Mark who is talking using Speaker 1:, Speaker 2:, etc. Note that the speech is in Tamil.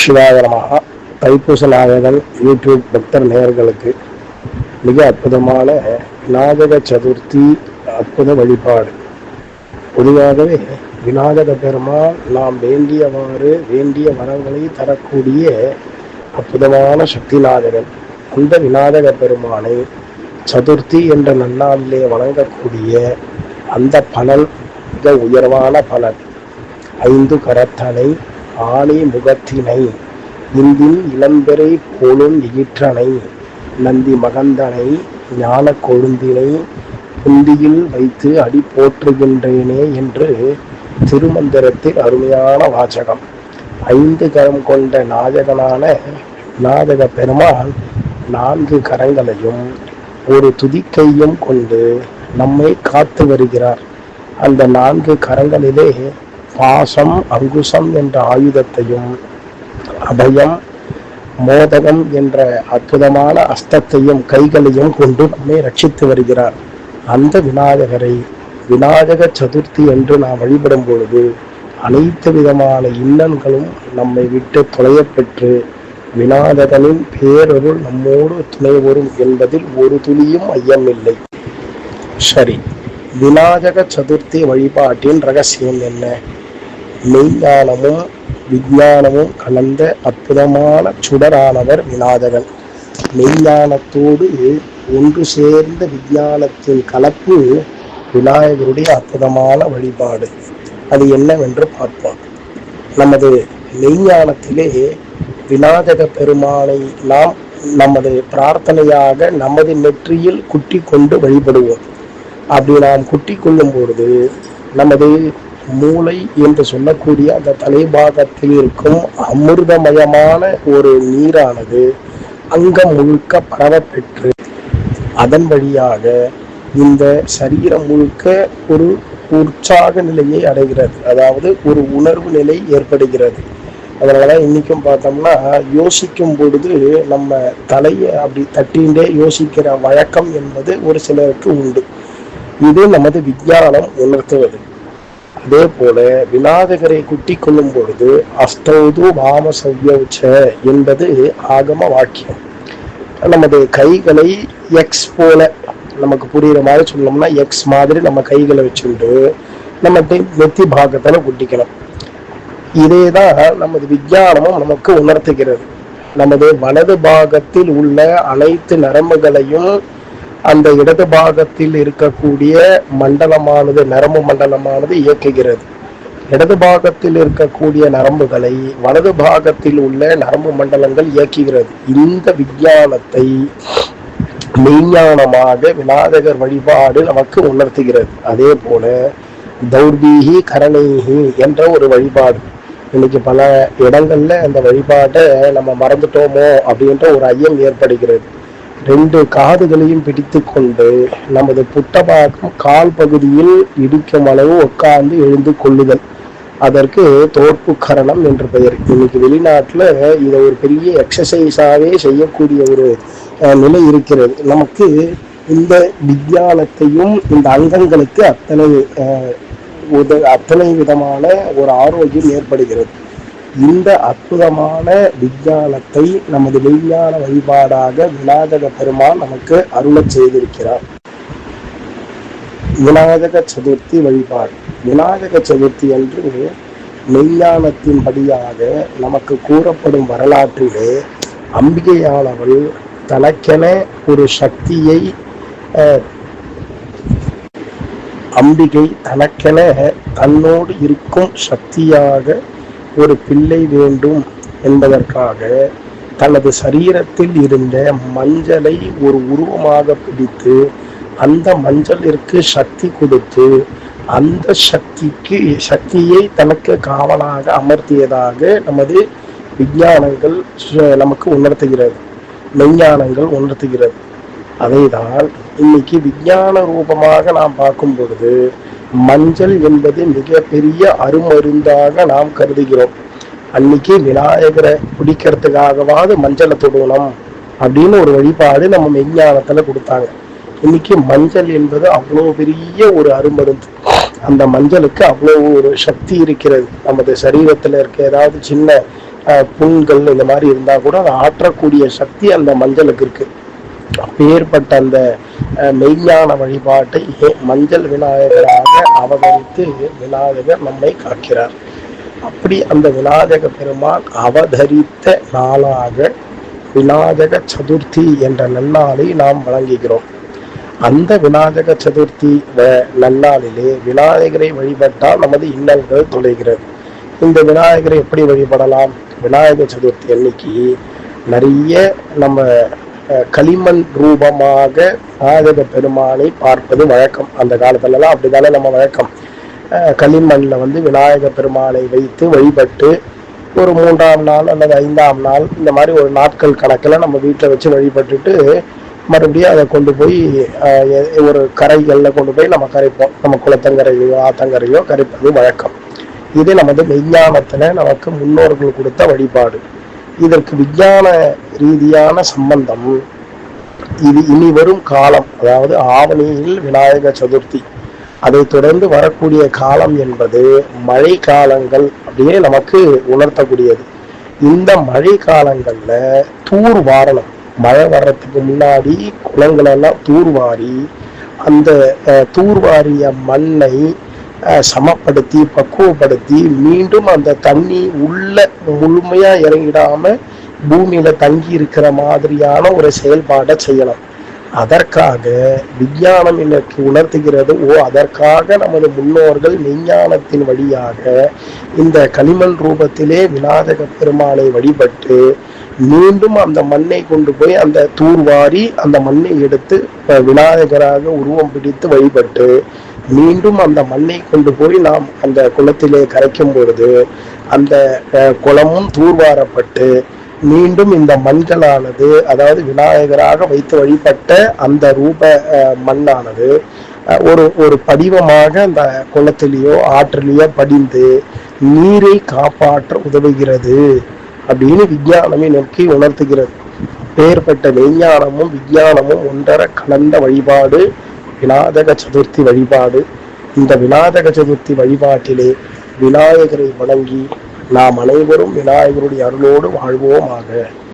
Speaker 1: சிவாகரமாக தைப்பூச நாயகன் யூடியூப் பக்தர் நேயர்களுக்கு மிக அற்புதமான விநாயக சதுர்த்தி அற்புத வழிபாடு. பொதுவாகவே விநாயக பெருமாள் நாம் வேண்டியவாறு வேண்டிய வரங்களை தரக்கூடிய அற்புதமான சக்தி நாயகன். அந்த விநாயக பெருமானை சதுர்த்தி என்ற நன்னாளிலே வணங்கக்கூடிய அந்த பலன் மிக உயர்வான பலன். ஐந்து கரத்தனை ஆணி முகத்தினை இந்தின் இளம்பெரை போலும் ஈற்றனை நந்தி மகந்தனை ஞான கொழுந்தினை புந்தியில் வைத்து அடி போற்றுகின்றேனே என்று திருமந்திரத்தில் அருமையான வாசகம். ஐந்து கரம் கொண்ட நாயகனான நாதக பெருமான் நான்கு கரங்களையும் ஒரு துதிக்கையும் கொண்டு நம்மை காத்து வருகிறார். அந்த நான்கு கரங்களிலே பாசம் அங்குசம் என்ற ஆயுதத்தையும் அபயம் மோதகம் என்ற அற்புதமான அஸ்தத்தையும் கைகளையும் கொண்டு நம்மை ரட்சித்து வருகிறார். அந்த விநாயகரை விநாயக சதுர்த்தி என்று நாம் வழிபடும் பொழுது அனைத்து விதமான இன்னல்களும் நம்மை விட்டு தொலையப் பெற்று விநாயகனின் பேரொருள் நம்மோடு துணை வரும் என்பதில் ஒரு துளியும் ஐயமில்லை. சரி விநாயக சதுர்த்தி வழிபாட்டின் ரகசியம் என்ன? மெய்ஞானமும் விஞ்ஞானமும் கலந்த அற்புதமான சுடரானவர் விநாதகன் மெய்ஞானத்தோடு ஒன்று சேர்ந்த விஞ்ஞானத்தின் கலப்பு விநாயகருடைய அற்புதமான வழிபாடு. அது என்னவென்று பார்ப்போம். நமது மெய்ஞானத்திலே விநாயக பெருமானை நாம் நமது பிரார்த்தனையாக நமது நெற்றியில் குட்டி கொண்டு வழிபடுவோம். அப்படி நாம் குட்டி கொள்ளும் பொழுது நமது மூளை என்று சொல்லக்கூடிய அந்த தலைபாகத்தில் இருக்கும் அமிர்தமயமான ஒரு நீரானது அங்கம் முழுக்க பரவப்பெற்று அதன் வழியாக இந்த சரீரம் முழுக்க ஒரு உற்சாக நிலையை அடைகிறது. அதாவது ஒரு உணர்வு நிலை ஏற்படுகிறது. அதனால தான் இன்னைக்கும் பார்த்தோம்னா யோசிக்கும் பொழுது நம்ம தலையை அப்படி தட்டின்றே யோசிக்கிற வழக்கம் என்பது ஒரு சிலருக்கு உண்டு. இது நமது விஞ்ஞானம் உணர்த்துவது. அதே போல விநாயகரை குட்டி கொள்ளும் பொழுது அஸ்தௌது வாம சவ்யவுச்ச என்பது ஆகம வாக்கியம். நமது கைகளை எக்ஸ் போல நமக்கு புரியுற மாதிரி சொல்லணும்னா எக்ஸ் மாதிரி நம்ம கைகளை வச்சுட்டு நம்ம நெத்தி பாகத்தில் குட்டிக்கணும். இதே தான் நமது விஞ்ஞானமும் நமக்கு உணர்த்துகிறது. நமது வலது பாகத்தில் உள்ள அனைத்து நரம்புகளையும் அந்த இடது பாகத்தில் இருக்கக்கூடிய மண்டலமானது நரம்பு மண்டலமானது இயக்குகிறது. இடது பாகத்தில் இருக்கக்கூடிய நரம்புகளை வலது பாகத்தில் உள்ள நரம்பு மண்டலங்கள் இயக்குகிறது. இந்த விஞ்ஞானத்தை மெய்ஞானமாக விநாயகர் வழிபாடு நமக்கு உணர்த்துகிறது. அதே போல தௌர்பீகி கரணீகி என்ற ஒரு வழிபாடு. இன்னைக்கு பல இடங்கள்ல அந்த வழிபாட்டை நம்ம மறந்துட்டோமோ அப்படின்ற ஒரு ஐயம் ஏற்படுகிறது. ரெண்டு காதுகளையும் பிடித்து கொண்டு நமது புட்டபாகம் கால் பகுதியில் இடிக்கும் அளவு உட்கார்ந்து எழுந்து கொள்ளுதல். அதற்கு தோற்பு கரணம் என்று பெயர். இன்னைக்கு வெளிநாட்டில் இதை ஒரு பெரிய எக்ஸசைஸாகவே செய்யக்கூடிய ஒரு அஹ், நிலை இருக்கிறது. நமக்கு இந்த விஞ்ஞானத்தையும் இந்த அங்கங்களுக்கு அத்தனை உத அத்தனை விதமான ஒரு ஆரோக்கியம் ஏற்படுகிறது. இந்த அற்புதமான விஞ்ஞானத்தை நமது விஞ்ஞான வழிபாடாக விநாயக பெருமான் நமக்கு அருளச் செய்திருக்கிறார். விநாயக சதுர்த்தி வழிபாடு. விநாயக சதுர்த்தி என்று மெய்ஞானத்தின்படியாக நமக்கு கூறப்படும் வரலாற்றிலே அம்பிகையானவள் தனக்கென ஒரு சக்தியை அஹ், அம்பிகை தனக்கென தன்னோடு இருக்கும் சக்தியாக ஒரு பிள்ளை வேண்டும் என்பதற்காக தனது சரீரத்தில் இருந்த மஞ்சளை ஒரு உருவமாக பிடித்து அந்த மஞ்சளிற்கு சக்தி கொடுத்து அந்த சக்திக்கு சக்தியை தனக்கு காவலாக அமர்த்தியதாக நமது விஞ்ஞானங்கள் நமக்கு உணர்த்துகிறது. மெஞ்ஞானங்கள் உணர்த்துகிறது. அதைதான் இன்னைக்கு விஞ்ஞான ரூபமாக நாம் பார்க்கும் பொழுது மஞ்சள் என்பது மிகப்பெரிய அருமருந்தாக நாம் கருதுகிறோம். அன்னைக்கு விநாயகரை பிடிக்கிறதுக்காகவாது மஞ்சளை தொடணும் அப்படின்னு ஒரு வழிபாடு நம்ம மெஞ்ஞானத்துல கொடுத்தாங்க. இன்னைக்கு மஞ்சள் என்பது அவ்வளோ பெரிய ஒரு அருமருந்து. அந்த மஞ்சளுக்கு அவ்வளோ ஒரு சக்தி இருக்கிறது. நமது சரீரத்தில் இருக்க ஏதாவது சின்ன புண்கள் இந்த மாதிரி இருந்தால் கூட அதை ஆற்றக்கூடிய சக்தி அந்த மஞ்சளுக்கு இருக்கு. அப்பேற்பட்ட அந்த அஹ், மெய்ஞான வழிபாட்டை ஏ- மஞ்சள் விநாயகராக அவதரித்து விநாயகர் நம்மை காக்கிறார். அப்படி அந்த விநாயக பெருமான் அவதரித்த நாளாக விநாயக சதுர்த்தி என்ற நன்னாளை நாம் வழங்குகிறோம். அந்த விநாயக சதுர்த்தி நன்னாளிலே விநாயகரை வழிபட்டால் நமது இன்னல்கள் தொலைகிறது இந்த விநாயகரை எப்படி வழிபடலாம்? விநாயக சதுர்த்தி அன்னைக்கு நிறைய நம்ம களிமண் ரூபமாக விநாயக பெருமானை பார்ப்பது வழக்கம். அந்த காலத்துலலாம் அப்படிதானே நம்ம வழக்கம். களிமண்ணில் வந்து விநாயக பெருமானை வைத்து வழிபட்டு ஒரு மூன்றாம் நாள் அல்லது ஐந்தாம் நாள் இந்த மாதிரி ஒரு நாட்கள் கணக்கில் நம்ம வீட்டில் வச்சு வழிபட்டுட்டு மறுபடியும் அதை கொண்டு போய் ஒரு கரைகளில் கொண்டு போய் நம்ம கரைப்போம். நம்ம குளத்தங்கரையிலையோ ஆத்தங்கரையோ கரைப்பது வழக்கம். இது நமது விஞ்ஞானத்தில் நமக்கு முன்னோர்கள் கொடுத்த வழிபாடு. இதற்கு விஞ்ஞான ரீதியான சம்பந்தம். இது இனி வரும் காலம். அதாவது ஆவணியில் விநாயக சதுர்த்தி. அதை தொடர்ந்து வரக்கூடிய காலம் என்பது மழை காலங்கள் அப்படியே நமக்கு உணர்த்தக்கூடியது. இந்த மழை காலங்கள்ல தூர் வாரணும். மழை வர்றதுக்கு முன்னாடி குளங்களெல்லாம் தூர்வாரி அந்த தூர்வாரிய மண்ணை சமப்படுத்தி பக்குவப்படுத்தி மீண்டும் அந்த தண்ணி உள்ள முழுமையா இறங்கிடாம பூமியில தங்கி இருக்கிற மாதிரியான ஒரு செயல்பாடை செய்யலாம். அதற்காக விஞ்ஞானம் எனக்கு உணர்த்துகிறது ஓ அதற்காக நமது முன்னோர்கள் விஞ்ஞானத்தின் வழியாக இந்த களிமண் ரூபத்திலே விநாயக பெருமாளை வழிபட்டு மீண்டும் அந்த மண்ணை கொண்டு போய் அந்த தூர்வாரி அந்த மண்ணை எடுத்து விநாயகராக உருவம் பிடித்து வழிபட்டு மீண்டும் அந்த மண்ணை கொண்டு போய் நாம் அந்த குளத்திலே கரைக்கும் பொழுது அந்த குளமும் தூர்வாரப்பட்டு மீண்டும் இந்த மண்களானது அதாவது விநாயகராக வைத்து வழிபட்ட அந்த ரூப மண்ணானது ஒரு ஒரு படிவமாக அந்த குளத்திலேயோ ஆற்றிலேயோ படிந்து நீரை காப்பாற்ற உதவுகிறது அப்படின்னு விஞ்ஞானமே நோக்கி உணர்த்துகிறது. பேர்பட்ட விஞ்ஞானமும் விஞ்ஞானமும் ஒன்றர கலந்த வழிபாடு விநாயக சதுர்த்தி வழிபாடு. இந்த விநாயக சதுர்த்தி வழிபாட்டிலே விநாயகரை வணங்கி நாம் அனைவரும் விநாயகருடைய அருளோடு வாழ்வோமாக.